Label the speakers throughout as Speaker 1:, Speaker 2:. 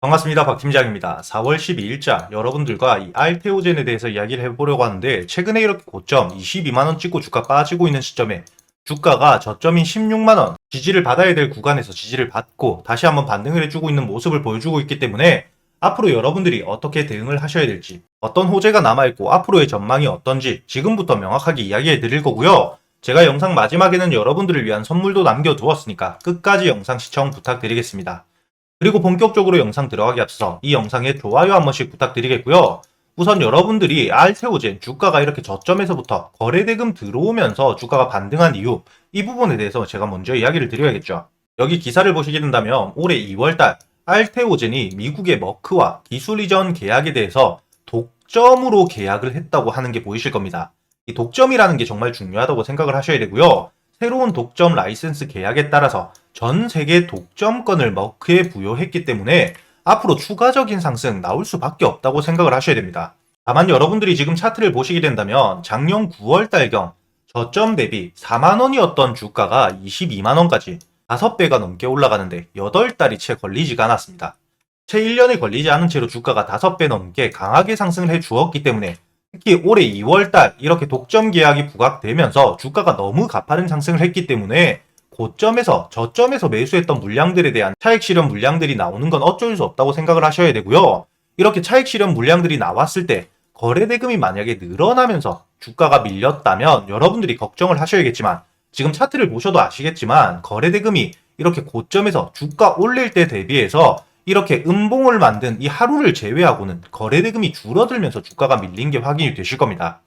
Speaker 1: 반갑습니다. 박 팀장입니다. 4월 12일자 여러분들과 이 알테오젠에 대해서 이야기를 해보려고 하는데 최근에 이렇게 고점 22만원 찍고 주가 빠지고 있는 시점에 주가가 저점인 16만원 지지를 받아야 될 구간에서 지지를 받고 다시 한번 반등을 해주고 있는 모습을 보여주고 있기 때문에 앞으로 여러분들이 어떻게 대응을 하셔야 될지 어떤 호재가 남아있고 앞으로의 전망이 어떤지 지금부터 명확하게 이야기해 드릴 거고요. 제가 영상 마지막에는 여러분들을 위한 선물도 남겨두었으니까 끝까지 영상 시청 부탁드리겠습니다. 그리고 본격적으로 영상 들어가기 앞서 이 영상에 좋아요 한 번씩 부탁드리겠고요. 우선 여러분들이 알테오젠 주가가 이렇게 저점에서부터 거래대금 들어오면서 주가가 반등한 이유 이 부분에 대해서 제가 먼저 이야기를 드려야겠죠. 여기 기사를 보시게 된다면 올해 2월달 알테오젠이 미국의 머크와 기술 이전 계약에 대해서 독점으로 계약을 했다고 하는 게 보이실 겁니다. 이 독점이라는 게 정말 중요하다고 생각을 하셔야 되고요. 새로운 독점 라이센스 계약에 따라서 전 세계 독점권을 머크에 부여했기 때문에 앞으로 추가적인 상승 나올 수밖에 없다고 생각을 하셔야 됩니다. 다만 여러분들이 지금 차트를 보시게 된다면 작년 9월 달경 저점 대비 4만 원이었던 주가가 22만 원까지 5배가 넘게 올라가는데 8달이 채 걸리지가 않았습니다. 채 1년에 걸리지 않은 채로 주가가 5배 넘게 강하게 상승을 해 주었기 때문에 특히 올해 2월달 이렇게 독점 계약이 부각되면서 주가가 너무 가파른 상승을 했기 때문에 고점에서 저점에서 매수했던 물량들에 대한 차익 실현 물량들이 나오는 건 어쩔 수 없다고 생각을 하셔야 되고요. 이렇게 차익 실현 물량들이 나왔을 때 거래 대금이 만약에 늘어나면서 주가가 밀렸다면 여러분들이 걱정을 하셔야겠지만 지금 차트를 보셔도 아시겠지만 거래 대금이 이렇게 고점에서 주가 올릴 때 대비해서 이렇게 음봉을 만든 이 하루를 제외하고는 거래 대금이 줄어들면서 주가가 밀린 게 확인이 되실 겁니다.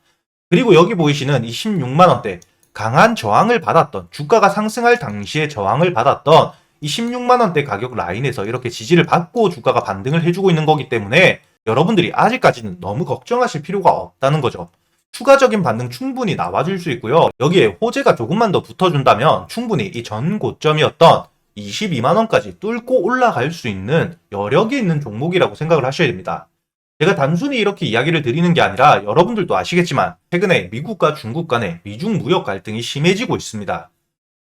Speaker 1: 그리고 여기 보이시는 이 16만 원대 강한 저항을 받았던 주가가 상승할 당시에 저항을 받았던 이 16만 원대 가격 라인에서 이렇게 지지를 받고 주가가 반등을 해주고 있는 거기 때문에 여러분들이 아직까지는 너무 걱정하실 필요가 없다는 거죠. 추가적인 반등 충분히 나와줄 수 있고요. 여기에 호재가 조금만 더 붙어준다면 충분히 이 전 고점이었던 22만 원까지 뚫고 올라갈 수 있는 여력이 있는 종목이라고 생각을 하셔야 됩니다. 제가 단순히 이렇게 이야기를 드리는 게 아니라 여러분들도 아시겠지만 최근에 미국과 중국 간의 미중 무역 갈등이 심해지고 있습니다.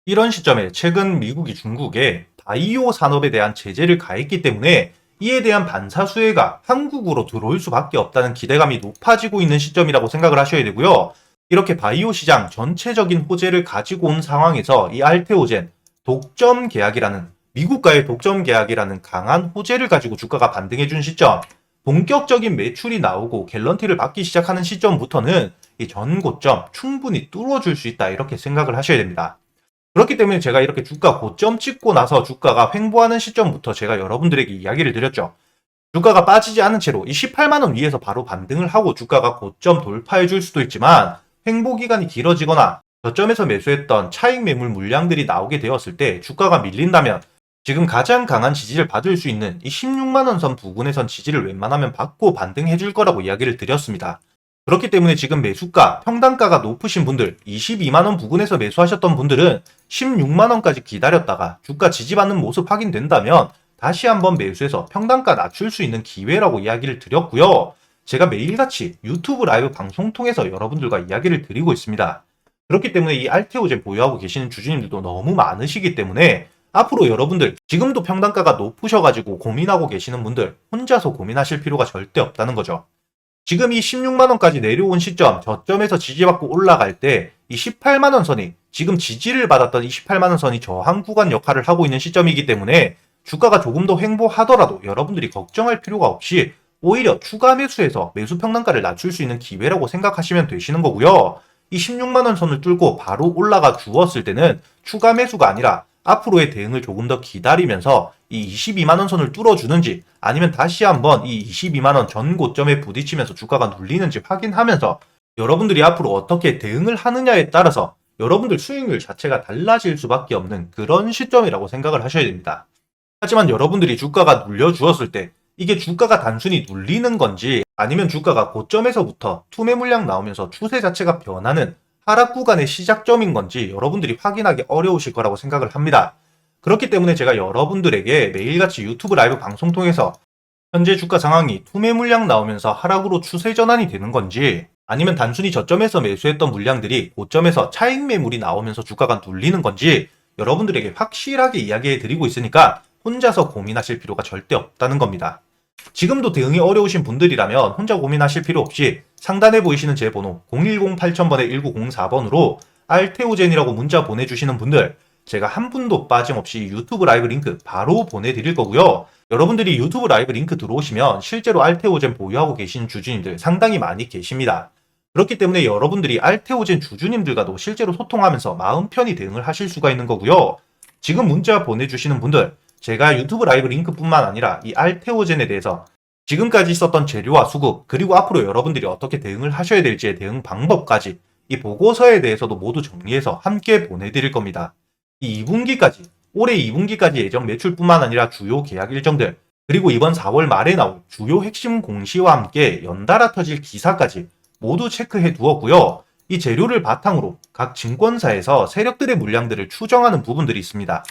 Speaker 1: 이런 시점에 최근 미국이 중국에 바이오 산업에 대한 제재를 가했기 때문에 이에 대한 반사 수혜가 한국으로 들어올 수밖에 없다는 기대감이 높아지고 있는 시점이라고 생각을 하셔야 되고요. 이렇게 바이오 시장 전체적인 호재를 가지고 온 상황에서 이 알테오젠 독점 계약이라는 미국과의 독점 계약이라는 강한 호재를 가지고 주가가 반등해 준 시점 본격적인 매출이 나오고 갤런티를 받기 시작하는 시점부터는 이 전고점 충분히 뚫어줄 수 있다 이렇게 생각을 하셔야 됩니다. 그렇기 때문에 제가 이렇게 주가 고점 찍고 나서 주가가 횡보하는 시점부터 제가 여러분들에게 이야기를 드렸죠. 주가가 빠지지 않은 채로 이 18만원 위에서 바로 반등을 하고 주가가 고점 돌파해 줄 수도 있지만 횡보 기간이 길어지거나 저점에서 매수했던 차익 매물 물량들이 나오게 되었을 때 주가가 밀린다면 지금 가장 강한 지지를 받을 수 있는 이 16만원 선 부근에선 지지를 웬만하면 받고 반등해 줄 거라고 이야기를 드렸습니다. 그렇기 때문에 지금 매수가, 평단가가 높으신 분들, 22만원 부근에서 매수하셨던 분들은 16만원까지 기다렸다가 주가 지지받는 모습 확인된다면 다시 한번 매수해서 평단가 낮출 수 있는 기회라고 이야기를 드렸고요. 제가 매일같이 유튜브 라이브 방송 통해서 여러분들과 이야기를 드리고 있습니다. 그렇기 때문에 이 알테오젠 보유하고 계시는 주주님들도 너무 많으시기 때문에 앞으로 여러분들 지금도 평단가가 높으셔가지고 고민하고 계시는 분들 혼자서 고민하실 필요가 절대 없다는 거죠. 지금 이 16만원까지 내려온 시점, 저점에서 지지받고 올라갈 때 이 18만원 선이 지금 지지를 받았던 이 18만원 선이 저항 구간 역할을 하고 있는 시점이기 때문에 주가가 조금 더 횡보하더라도 여러분들이 걱정할 필요가 없이 오히려 추가 매수해서 매수 평단가를 낮출 수 있는 기회라고 생각하시면 되시는 거고요. 이 16만원 선을 뚫고 바로 올라가 주었을 때는 추가 매수가 아니라 앞으로의 대응을 조금 더 기다리면서 이 22만원 선을 뚫어주는지 아니면 다시 한번 이 22만원 전 고점에 부딪히면서 주가가 눌리는지 확인하면서 여러분들이 앞으로 어떻게 대응을 하느냐에 따라서 여러분들 수익률 자체가 달라질 수밖에 없는 그런 시점이라고 생각을 하셔야 됩니다. 하지만 여러분들이 주가가 눌려주었을 때 이게 주가가 단순히 눌리는 건지 아니면 주가가 고점에서부터 투매 물량 나오면서 추세 자체가 변하는 하락 구간의 시작점인 건지 여러분들이 확인하기 어려우실 거라고 생각을 합니다. 그렇기 때문에 제가 여러분들에게 매일같이 유튜브 라이브 방송 통해서 현재 주가 상황이 투매 물량 나오면서 하락으로 추세 전환이 되는 건지 아니면 단순히 저점에서 매수했던 물량들이 고점에서 차익 매물이 나오면서 주가가 눌리는 건지 여러분들에게 확실하게 이야기해 드리고 있으니까 혼자서 고민하실 필요가 절대 없다는 겁니다. 지금도 대응이 어려우신 분들이라면 혼자 고민하실 필요 없이 상단에 보이시는 제 번호 010-8000번에 1904번으로 알테오젠이라고 문자 보내주시는 분들 제가 한 분도 빠짐없이 유튜브 라이브 링크 바로 보내드릴 거고요. 여러분들이 유튜브 라이브 링크 들어오시면 실제로 알테오젠 보유하고 계신 주주님들 상당히 많이 계십니다. 그렇기 때문에 여러분들이 알테오젠 주주님들과도 실제로 소통하면서 마음 편히 대응을 하실 수가 있는 거고요. 지금 문자 보내주시는 분들 제가 유튜브 라이브 링크뿐만 아니라 이 알테오젠에 대해서 지금까지 있었던 재료와 수급 그리고 앞으로 여러분들이 어떻게 대응을 하셔야 될지의 대응 방법까지 이 보고서에 대해서도 모두 정리해서 함께 보내드릴 겁니다. 이 2분기까지 올해 2분기까지 예정 매출뿐만 아니라 주요 계약 일정들 그리고 이번 4월 말에 나올 주요 핵심 공시와 함께 연달아 터질 기사까지 모두 체크해 두었고요. 이 재료를 바탕으로 각 증권사에서 세력들의 물량들을 추정하는 부분들이 있습니다.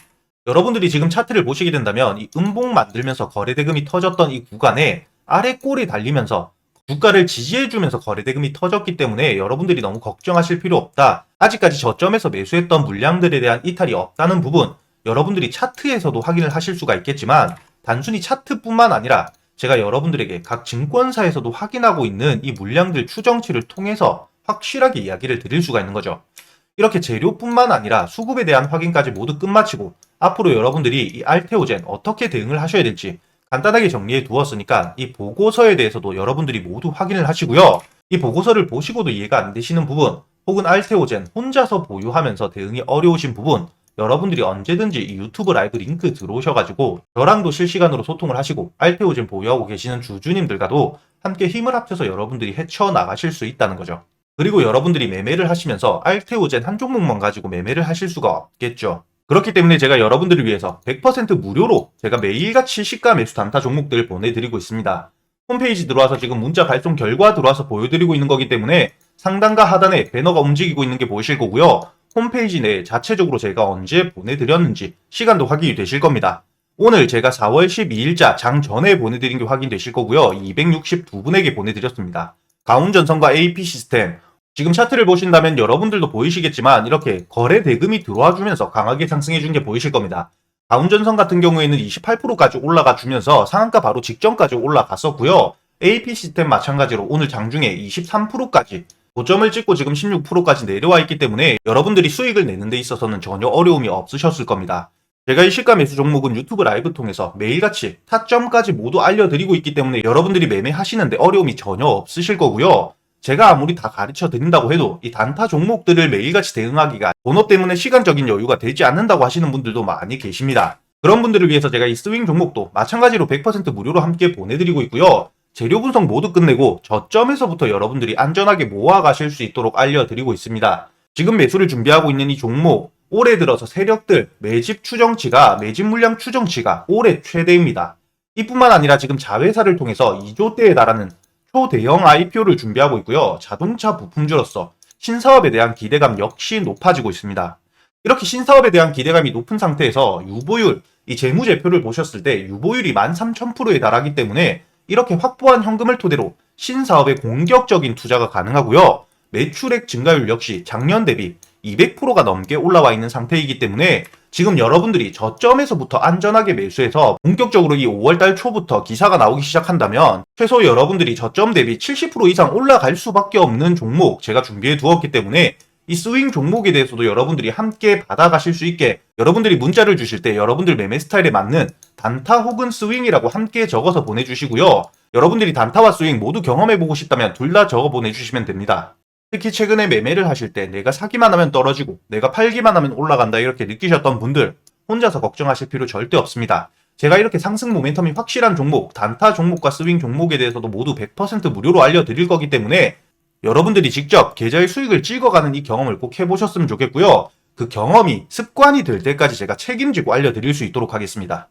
Speaker 1: 여러분들이 지금 차트를 보시게 된다면 이 음봉 만들면서 거래대금이 터졌던 이 구간에 아래 꼴이 달리면서 주가를 지지해주면서 거래대금이 터졌기 때문에 여러분들이 너무 걱정하실 필요 없다. 아직까지 저점에서 매수했던 물량들에 대한 이탈이 없다는 부분 여러분들이 차트에서도 확인을 하실 수가 있겠지만 단순히 차트뿐만 아니라 제가 여러분들에게 각 증권사에서도 확인하고 있는 이 물량들 추정치를 통해서 확실하게 이야기를 드릴 수가 있는 거죠. 이렇게 재료뿐만 아니라 수급에 대한 확인까지 모두 끝마치고 앞으로 여러분들이 이 알테오젠 어떻게 대응을 하셔야 될지 간단하게 정리해 두었으니까 이 보고서에 대해서도 여러분들이 모두 확인을 하시고요. 이 보고서를 보시고도 이해가 안 되시는 부분 혹은 알테오젠 혼자서 보유하면서 대응이 어려우신 부분 여러분들이 언제든지 이 유튜브 라이브 링크 들어오셔가지고 저랑도 실시간으로 소통을 하시고 알테오젠 보유하고 계시는 주주님들과도 함께 힘을 합쳐서 여러분들이 헤쳐나가실 수 있다는 거죠. 그리고 여러분들이 매매를 하시면서 알테오젠 한 종목만 가지고 매매를 하실 수가 없겠죠. 그렇기 때문에 제가 여러분들을 위해서 100% 무료로 제가 매일같이 시가 매수 단타 종목들을 보내드리고 있습니다. 홈페이지 들어와서 지금 문자 발송 결과 들어와서 보여드리고 있는 거기 때문에 상단과 하단에 배너가 움직이고 있는 게 보이실 거고요. 홈페이지 내에 자체적으로 제가 언제 보내드렸는지 시간도 확인이 되실 겁니다. 오늘 제가 4월 12일자 장 전에 보내드린 게 확인되실 거고요. 262분에게 보내드렸습니다. 가운전선과 AP 시스템, 지금 차트를 보신다면 여러분들도 보이시겠지만 이렇게 거래 대금이 들어와 주면서 강하게 상승해 준 게 보이실 겁니다. 다운전선 같은 경우에는 28%까지 올라가 주면서 상한가 바로 직전까지 올라갔었고요. AP 시스템 마찬가지로 오늘 장중에 23%까지 고점을 찍고 지금 16%까지 내려와 있기 때문에 여러분들이 수익을 내는 데 있어서는 전혀 어려움이 없으셨을 겁니다. 제가 이 시가 매수 종목은 유튜브 라이브 통해서 매일같이 타점까지 모두 알려드리고 있기 때문에 여러분들이 매매하시는데 어려움이 전혀 없으실 거고요. 제가 아무리 다 가르쳐 드린다고 해도 이 단타 종목들을 매일같이 대응하기가 번호 때문에 시간적인 여유가 되지 않는다고 하시는 분들도 많이 계십니다. 그런 분들을 위해서 제가 이 스윙 종목도 마찬가지로 100% 무료로 함께 보내드리고 있고요. 재료 분석 모두 끝내고 저점에서부터 여러분들이 안전하게 모아가실 수 있도록 알려드리고 있습니다. 지금 매수를 준비하고 있는 이 종목 올해 들어서 세력들 매집 추정치가 매집 물량 추정치가 올해 최대입니다. 이뿐만 아니라 지금 자회사를 통해서 2조대에 달하는 초대형 IPO를 준비하고 있고요. 자동차 부품주로서 신사업에 대한 기대감 역시 높아지고 있습니다. 이렇게 신사업에 대한 기대감이 높은 상태에서 유보율, 이 재무제표를 보셨을 때 유보율이 13,000%에 달하기 때문에 이렇게 확보한 현금을 토대로 신사업에 공격적인 투자가 가능하고요. 매출액 증가율 역시 작년 대비 200%가 넘게 올라와 있는 상태이기 때문에 지금 여러분들이 저점에서부터 안전하게 매수해서 본격적으로 이 5월달 초부터 기사가 나오기 시작한다면 최소 여러분들이 저점 대비 70% 이상 올라갈 수밖에 없는 종목 제가 준비해 두었기 때문에 이 스윙 종목에 대해서도 여러분들이 함께 받아가실 수 있게 여러분들이 문자를 주실 때 여러분들 매매 스타일에 맞는 단타 혹은 스윙이라고 함께 적어서 보내주시고요. 여러분들이 단타와 스윙 모두 경험해보고 싶다면 둘 다 적어 보내주시면 됩니다. 특히 최근에 매매를 하실 때 내가 사기만 하면 떨어지고 내가 팔기만 하면 올라간다 이렇게 느끼셨던 분들 혼자서 걱정하실 필요 절대 없습니다. 제가 이렇게 상승 모멘텀이 확실한 종목, 단타 종목과 스윙 종목에 대해서도 모두 100% 무료로 알려드릴 거기 때문에 여러분들이 직접 계좌의 수익을 찍어가는 이 경험을 꼭 해보셨으면 좋겠고요. 그 경험이 습관이 될 때까지 제가 책임지고 알려드릴 수 있도록 하겠습니다.